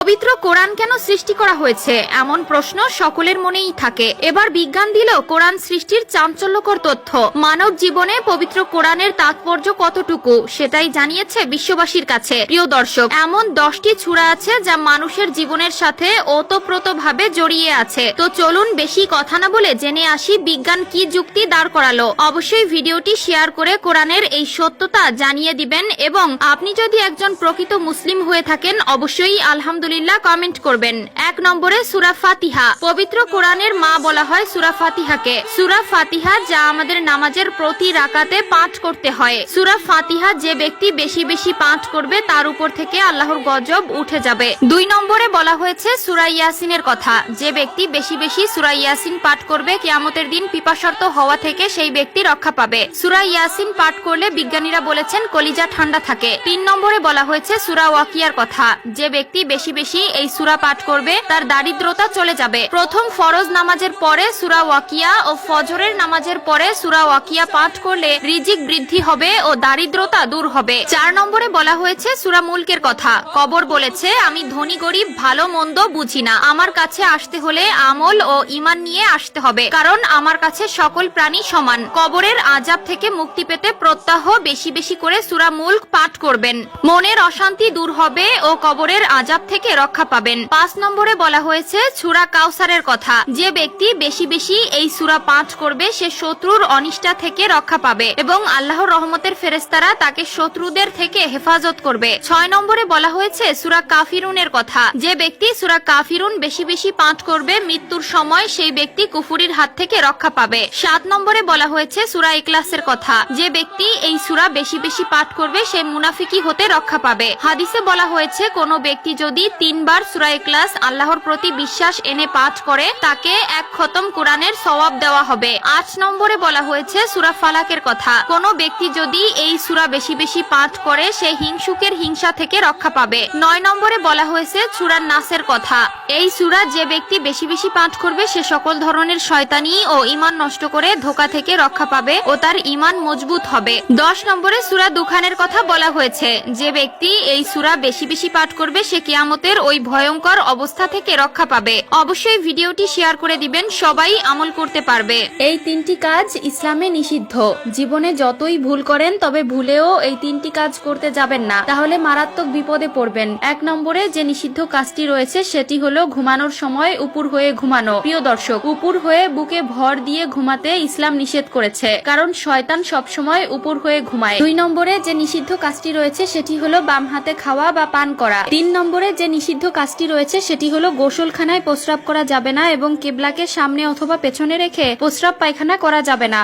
পবিত্র কোরআন কেন সৃষ্টি করা হয়েছে? এমন প্রশ্ন সকলের মনেই থাকে। এবার বিজ্ঞান দিল কোরআন সৃষ্টির চাঞ্চল্যকর তথ্য। মানব জীবনে পবিত্র কোরআনের তাৎপর্য কতটুকু, সেটাই জানিয়েছে বিশ্ববাসীর কাছে। প্রিয় দর্শক, এমন দশটি ছুরা আছে যা মানুষের জীবনের সাথে ওতপ্রোতভাবে জড়িয়ে আছে। তো চলুন বেশি কথা না বলে জেনে আসি বিজ্ঞান কি যুক্তি দাঁড় করালো। অবশ্যই ভিডিওটি শেয়ার করে কোরআনের এই সত্যতা জানিয়ে দিবেন এবং আপনি যদি একজন প্রকৃত মুসলিম হয়ে থাকেন, অবশ্যই আলহামদুলিল্লাহ কমেন্ট করবেন। এক নম্বরে সুরা ফাতিহা। পবিত্র কোরআনের মা বলা হয় সুরা ফাতিহাকে। সুরা ফাতিহা যা আমাদের নামাজের প্রতি রাকাতে পাঠ করতে হয়। সুরা ফাতিহা যে ব্যক্তি বেশি বেশি পাঠ করবে, তার উপর থেকে আল্লাহর গজব উঠে যাবে। দুই নম্বরে বলা হয়েছে সুরা ইয়াসিনের কথা। যে ব্যক্তি বেশি বেশি সুরা ইয়াসিন পাঠ করবে, কেয়ামতের দিন পিপাসর্ত হওয়া থেকে সেই ব্যক্তি রক্ষা পাবে। সুরা ইয়াসিন পাঠ করলে বিজ্ঞানীরা বলেছেন কলিজা ঠান্ডা থাকে। তিন নম্বরে বলা হয়েছে সুরা ওয়াকিয়ার কথা। যে ব্যক্তি বেশি বেশি এই সুরা পাঠ করবে, তার দারিদ্রতা চলে যাবে। প্রথম ফরজ নামাজের পরে সুরা ওয়াকিয়া ও ফজরের নামাজের পরে সুরা ওয়াকিয়া পাঠ করলে রিজিক বৃদ্ধি হবে ও দারিদ্রতা দূর হবে। চার নম্বরে বলা হয়েছে সুরা মুলকের কথা। কবর বলেছে, আমি ধনী, গরিব, ভালো, মন্দ বুঝি না। আমার কাছে আসতে হলে আমল ও ইমান নিয়ে আসতে হবে, কারণ আমার কাছে সকল প্রাণী সমান। কবরের আজাব থেকে মুক্তি পেতে প্রত্যাহ বেশি বেশি করে সুরা মুল্ক পাঠ করবেন। মনের অশান্তি দূর হবে ও কবরের আজাব থেকে রক্ষা পাবেন। পাঁচ নম্বরে বলা হয়েছে, সুরা কাউসারের কথা। যে ব্যক্তি বেশি বেশি এই সুরা পাঠ করবে, সে শত্রুর অনিষ্টা থেকে রক্ষা পাবে এবং আল্লাহর রহমতের ফেরেস্তারা তাকে শত্রুদের থেকে হেফাজত করবে। ছয় নম্বরে বলা হয়েছে, সুরা কাফিরুনের কথা। যে ব্যক্তি সুরা কাফিরুন বেশি বেশি পাঠ করবে, মৃত্যুর সময় সেই ব্যক্তি কুফুরির হাত থেকে রক্ষা পাবে। সাত নম্বরে বলা হয়েছে, সুরা ইকলাসের কথা। যে ব্যক্তি এই সুরা বেশি বেশি পাঠ করবে, সে মুনাফিকি হতে রক্ষা পাবে। হাদিসে বলা হয়েছে, কোনো ব্যক্তি যদি তিনবার সুরা ইকলাস আল্লাহর প্রতি বিশ্বাস এনে পাঠ করে, তাকে এক খতম কোরআনের সওয়াব দেওয়া হবে। আট নম্বরে বলা হয়েছে সুরা ফালাকের কথা। কোন ব্যক্তি যদি এই সুরা বেশি বেশি পাঠ করে, সে হিংসুকের হিংসা থেকে রক্ষা পাবে। নয় নম্বরে বলা হয়েছে সুরার নাসের কথা। এই সুরা যে ব্যক্তি বেশি বেশি পাঠ করবে, সে সকল ধরনের শয়তানি ও ইমান নষ্ট করে ধোকা থেকে রক্ষা পাবে ও তার ইমান মজবুত হবে। দশ নম্বরে সুরা দুখানের কথা বলা হয়েছে। যে ব্যক্তি এই সুরা বেশি বেশি পাঠ করবে, সে কিয়ামতের ওই ভয়ঙ্কর অবস্থা থেকে রক্ষা পাবে। অবশ্যই ভিডিওটি শেয়ার করে দিবেন, সবাই আমল করতে পারবে। এই তিনটি কাজ ইসলামে নিষিদ্ধ। জীবনে যতই ভুল করেন, তবে ভুলেও এই তিনটি কাজ করতে যাবেন না। তাহলে মারাত্মক বিপদে পড়বেন। এক নম্বরে যে নিষিদ্ধ কাজটি রয়েছে, সেটি হলো ঘুমানোর সময় উপুর হয়ে ঘুমানো। প্রিয় দর্শক, উপুর হয়ে বুকে ভর দিয়ে ঘুমাতে ইসলাম নিষেধ করেছে। কারণ শয়তান সবসময় উপুর হয়ে ঘুমায়। দুই নম্বরে যে নিষিদ্ধ কাজটি রয়েছে, সেটি হলো বাম হাতে খাওয়া বা পান করা। তিন নম্বরে যে নিষিদ্ধ কাজটি রয়েছে, সেটি হলো গোসলখানায় প্রস্রাব করা যাবে না এবং কেবলাকে সামনে অথবা পেছনে রেখে প্রস্রাব পায়খানা করা যাবে না।